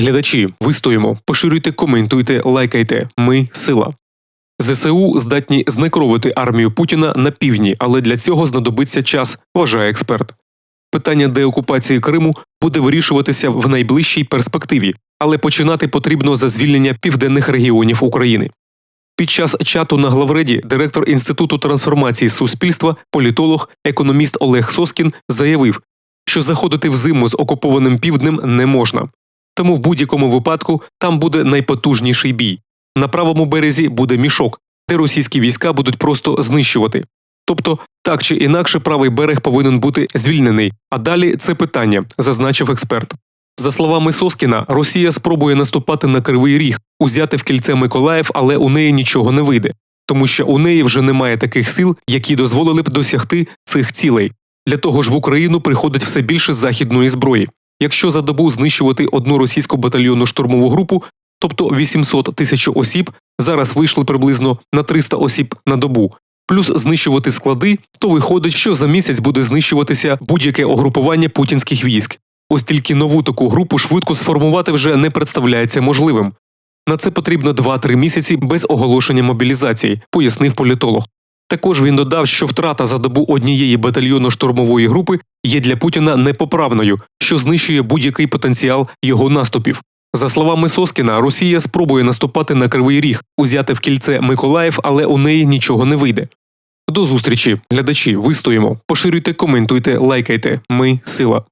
Глядачі, вистоїмо, поширюйте, коментуйте, лайкайте. Ми сила. ЗСУ здатні знекровити армію Путіна на півдні, але для цього знадобиться час, вважає експерт. Питання деокупації Криму буде вирішуватися в найближчій перспективі, але починати потрібно за звільнення південних регіонів України. Під час чату на главреді директор Інституту трансформації суспільства, політолог, економіст Олег Соскін заявив, що заходити в зиму з окупованим півднем не можна. Тому в будь-якому випадку там буде найпотужніший бій. На правому березі буде мішок, де російські війська будуть просто знищувати. Тобто, так чи інакше, правий берег повинен бути звільнений. А далі це питання, зазначив експерт. За словами Соскіна, Росія спробує наступати на кривий ріг, узяти в кільце Миколаїв, але у неї нічого не вийде, тому що у неї вже немає таких сил, які дозволили б досягти цих цілей. Для того ж в Україну приходить все більше західної зброї. Якщо за добу знищувати одну російську батальйонну штурмову групу, тобто 800 тисяч осіб, зараз вийшли приблизно на 300 осіб на добу. Плюс знищувати склади, то виходить, що за місяць буде знищуватися будь-яке огрупування путінських військ. Ось тільки нову таку групу швидко сформувати вже не представляється можливим. На це потрібно 2-3 місяці без оголошення мобілізації, пояснив політолог. Також він додав, що втрата за добу однієї батальйонно-штурмової групи є для Путіна непоправною, що знищує будь-який потенціал його наступів. За словами Соскіна, Росія спробує наступати на кривий ріг, узяти в кільце Миколаїв, але у неї нічого не вийде. До зустрічі, глядачі, вистоїмо, поширюйте, коментуйте, лайкайте. Ми сила.